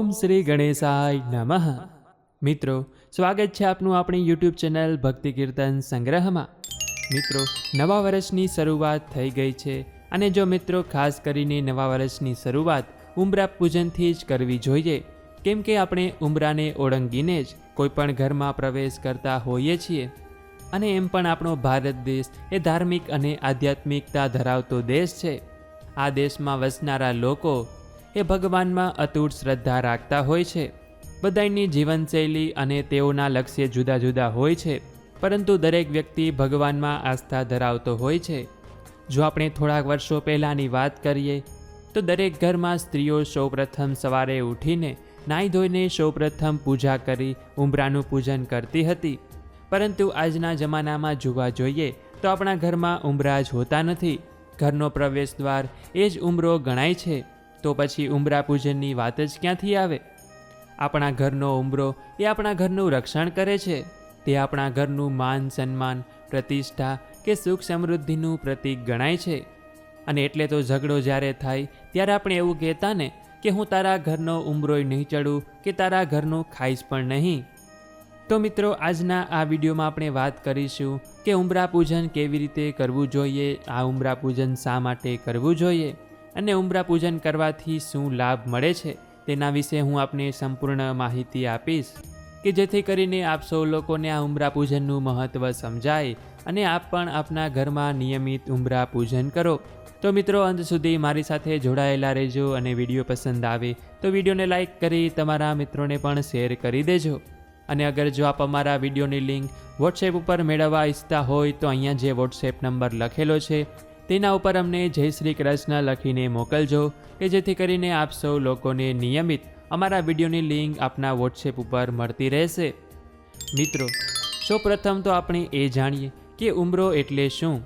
ઓમ શ્રી ગણેશાય નમઃ. મિત્રો, સ્વાગત છે આપનું આપણી યુટ્યુબ ચેનલ ભક્તિ કીર્તન સંગ્રહમાં. મિત્રો, નવા વર્ષની શરૂઆત થઈ ગઈ છે અને જો મિત્રો ખાસ કરીને નવા વર્ષની શરૂઆત ઉંબરા પૂજનથી જ કરવી જોઈએ, કેમ કે આપણે ઉંબરાને ઓળંગીને જ કોઈપણ ઘરમાં પ્રવેશ કરતા હોઈએ છીએ. અને એમ પણ આપણો ભારત દેશ એ ધાર્મિક અને આધ્યાત્મિકતા ધરાવતો દેશ છે. આ દેશમાં વસનારા લોકો એ ભગવાનમાં અતૂટ શ્રદ્ધા રાખતા હોય છે. બધાની જીવનશૈલી અને તેઓના લક્ષ્ય જુદા જુદા હોય છે, પરંતુ દરેક વ્યક્તિ ભગવાનમાં આસ્થા ધરાવતો હોય છે. જો આપણે થોડાક વર્ષો પહેલાંની વાત કરીએ, તો દરેક ઘરમાં સ્ત્રીઓ સૌપ્રથમ સવારે ઉઠીને નાહી ધોઈને સૌપ્રથમ પૂજા કરી, ઉંબરાનું પૂજન કરતી હતી. પરંતુ આજના જમાનામાં જોવા જોઈએ, તો આપણા ઘરમાં ઉંબરા જ હોતા નથી. ઘરનો પ્રવેશ દ્વાર એ જ ઉંબરો ગણાય છે. તો પછી ઉંબરા પૂજનની વાત જ ક્યાંથી આવે? આપણા ઘરનો ઉંબરો એ આપણા ઘરનું રક્ષણ કરે છે. તે આપણા ઘરનું માન સન્માન, પ્રતિષ્ઠા કે સુખ સમૃદ્ધિનું પ્રતીક ગણાય છે. અને એટલે તો ઝઘડો જ્યારે થાય, ત્યારે આપણે એવું કહેતા ને કે હું તારા ઘરનો ઉંબરોય નહીં ચડું, કે તારા ઘરનું ખાઈશ પણ નહીં. તો મિત્રો, આજના આ વિડીયોમાં આપણે વાત કરીશું કે ઉંબરા પૂજન કેવી રીતે કરવું જોઈએ, આ ઉમરા પૂજન શા માટે કરવું જોઈએ? અને ઉમરા પૂજન કરવાથી શું લાભ મળે છે તેના વિશે હું આપને સંપૂર્ણ માહિતી આપીશ કે જેથી કરીને આપ સૌ લોકોને આ ઉમરા પૂજનનું મહત્ત્વ સમજાય અને આપ પણ આપના ઘરમાં નિયમિત ઉમરા પૂજન કરો. તો મિત્રો, અંત સુધી મારી સાથે જોડાયેલા રહેજો અને વીડિયો પસંદ આવે તો વિડીયોને લાઇક કરી તમારા મિત્રોને પણ શેર કરી દેજો. અને અગર જો આપ અમારા વિડીયોની લિંક વોટ્સએપ ઉપર મેળવવા ઈચ્છતા હોય તો અહીંયા જે વોટ્સએપ નંબર લખેલો છે તેના ઉપર અમને જય શ્રી કૃષ્ણ લખીને મોકલજો કે જેથી કરીને આપ સૌ લોકોને નિયમિત અમારા વિડીયોની લિંક આપના વોટ્સએપ ઉપર મળતી રહેશે. મિત્રો, સૌપ્રથમ તો આપણે એ જાણીએ કે ઉમરો એટલે શું?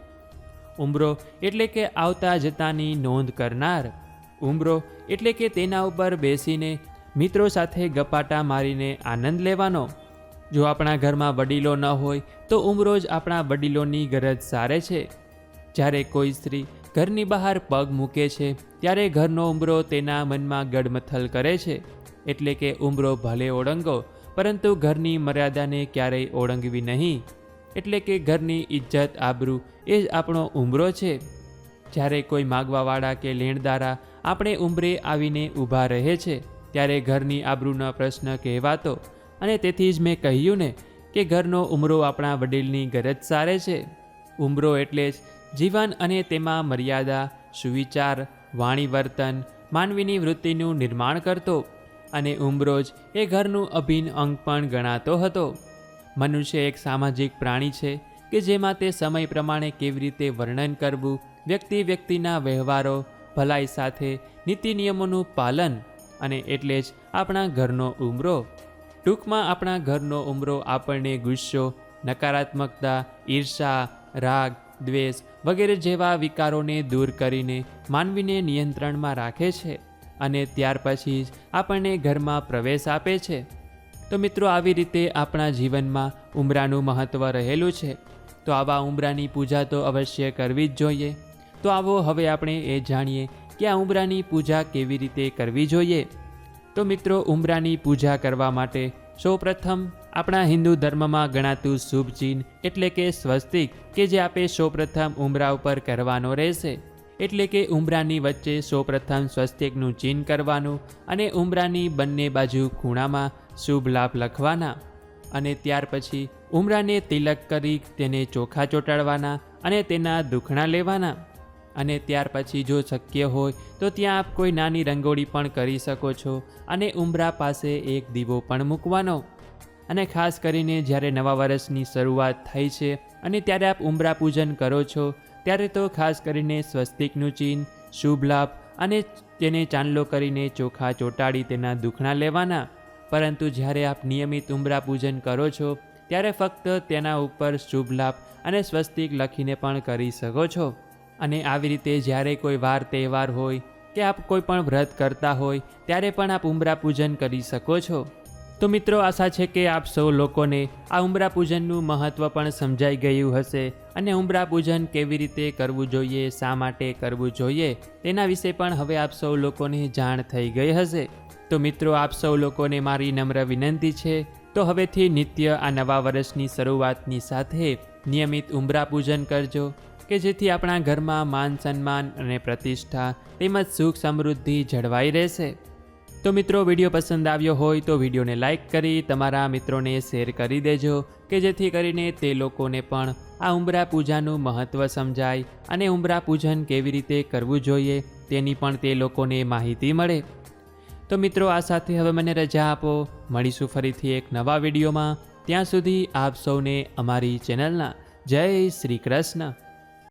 ઉમરો એટલે કે આવતા જતાની નોંધ કરનાર. ઉમરો એટલે કે તેના ઉપર બેસીને મિત્રો સાથે ગપાટા મારીને આનંદ લેવાનો. જો આપણા ઘરમાં વડીલો ન હોય, તો ઉમરો જ આપણા વડીલોની ગરજ સારે છે. જ્યારે કોઈ સ્ત્રી ઘરની બહાર પગ મૂકે છે, ત્યારે ઘરનો ઉંબરો તેના મનમાં ગડમથલ કરે છે. એટલે કે ઉંબરો ભલે ઓળંગો, પરંતુ ઘરની મર્યાદાને ક્યારેય ઓળંગવી નહીં. એટલે કે ઘરની ઇજ્જત, આબરૂ એ જ આપણો ઉંબરો છે. જ્યારે કોઈ માગવાવાળા કે લેણદારા આપણે ઉંબરે આવીને ઊભા રહે છે, ત્યારે ઘરની આબરૂનો પ્રશ્ન કહેવાતો. અને તેથી જ મેં કહ્યું ને કે ઘરનો ઉમરો આપણા વડીલની ગરજ સારે છે. ઉમરો એટલે જ જીવન અને તેમાં મર્યાદા, સુવિચાર વાણી વર્તન માનવીની વૃત્તિનું નિર્માણ કરતો અને ઉમરોજ એ ઘરનું અભિન્ન અંગ પણ ગણાતો હતો. મનુષ્ય એક સામાજિક પ્રાણી છે કે જેમાં તે સમય પ્રમાણે કેવી રીતે વર્ણન કરવું, વ્યક્તિ વ્યક્તિના વ્યવહારો, ભલાઈ સાથે નીતિ નિયમોનું પાલન અને એટલે જ આપણા ઘરનો ઉમરો. ટૂંકમાં આપણા ઘરનો ઉમરો આપણને ગુસ્સો, નકારાત્મકતા, ઈર્ષા, રાગ દ્વેષ વગેરે જેવા વિકારોને દૂર કરીને માનવીને નિયંત્રણમાં રાખે છે અને ત્યાર પછી જ આપણને ઘરમાં પ્રવેશ આપે છે. તો મિત્રો, આવી રીતે આપણા જીવનમાં ઉમરાનું મહત્ત્વ રહેલું છે. તો આવા ઉમરાની પૂજા તો અવશ્ય કરવી જ જોઈએ. તો આવો હવે આપણે એ જાણીએ કે આ ઉમરાની પૂજા કેવી રીતે કરવી જોઈએ. તો મિત્રો, ઉમરાની પૂજા કરવા માટે સૌપ્રથમ આપણા હિન્દુ ધર્મમાં ગણાતું શુભ ચિહ્ન એટલે કે સ્વસ્તિક કે જે આપે સૌપ્રથમ ઉમરા ઉપર કરવાનો રહેશે. એટલે કે ઉમરાની વચ્ચે સૌપ્રથમ સ્વસ્તિકનું ચિહ્ન કરવાનું અને ઉમરાની બંને બાજુ ખૂણામાં શુભ લાભ લખવાના. અને ત્યાર પછી ઉમરાને તિલક કરી તેને ચોખા ચોંટાડવાના અને તેના દુખણા લેવાના. અને ત્યાર પછી જો શક્ય હોય તો ત્યાં આપ કોઈ નાની રંગોળી પણ કરી શકો છો અને ઉમરા પાસે એક દીવો પણ મૂકવાનો. અને ખાસ કરીને જ્યારે નવા વર્ષની શરૂઆત થઈ છે અને ત્યારે આપ ઉમરા પૂજન કરો છો, ત્યારે તો ખાસ કરીને સ્વસ્તિકનું ચિહ્ન, શુભ લાભ અને તેને ચાંદલો કરીને ચોખા ચોંટાડી તેના દુખણા લેવાના. પરંતુ જ્યારે આપ નિયમિત ઉમરા પૂજન કરો છો, ત્યારે ફક્ત તેના ઉપર શુભ લાભ અને સ્વસ્તિક લખીને પણ કરી શકો છો. અને આવી રીતે જ્યારે કોઈ વાર તહેવાર હોય કે આપ કોઈ પણ વ્રત કરતા હોય, ત્યારે પણ આપ ઉમરા પૂજન કરી શકો છો. તો મિત્રો આશા છે કે આપ સૌ લોકોને આ ઉમરા પૂજનનું મહત્ત્વ પણ સમજાઈ ગયું હશે અને ઉમરા પૂજન કેવી રીતે કરવું જોઈએ, શા માટે કરવું જોઈએ, તેના વિશે પણ હવે આપ સૌ લોકોને જાણ થઈ ગઈ હશે. તો મિત્રો આપ સૌ લોકોને મારી નમ્ર વિનંતી છે, તો હવેથી નિત્ય આ નવા વર્ષની શરૂઆતની સાથે નિયમિત ઉંબરા પૂજન કરજો, કે જેથી આપણા ઘરમાં માન સન્માન અને પ્રતિષ્ઠા તેમજ સુખ સમૃદ્ધિ જળવાઈ રહેશે. તો મિત્રો, વીડિયો પસંદ આવ્યો હોય તો વિડીયોને લાઇક કરી, તમારા મિત્રોને શેર કરી દેજો, કે જેથી કરીને તે લોકોને પણ આ ઉંબરા પૂજાનું મહત્ત્વ સમજાય અને ઉંબરા પૂજન કેવી રીતે કરવું જોઈએ તેની પણ તે લોકોને માહિતી મળે. તો મિત્રો, આ સાથે હવે મને રજા આપો. મળીશું ફરીથી એક નવા વિડીયોમાં. ત્યાં સુધી આપ સૌને અમારી ચેનલના જય શ્રી કૃષ્ણ.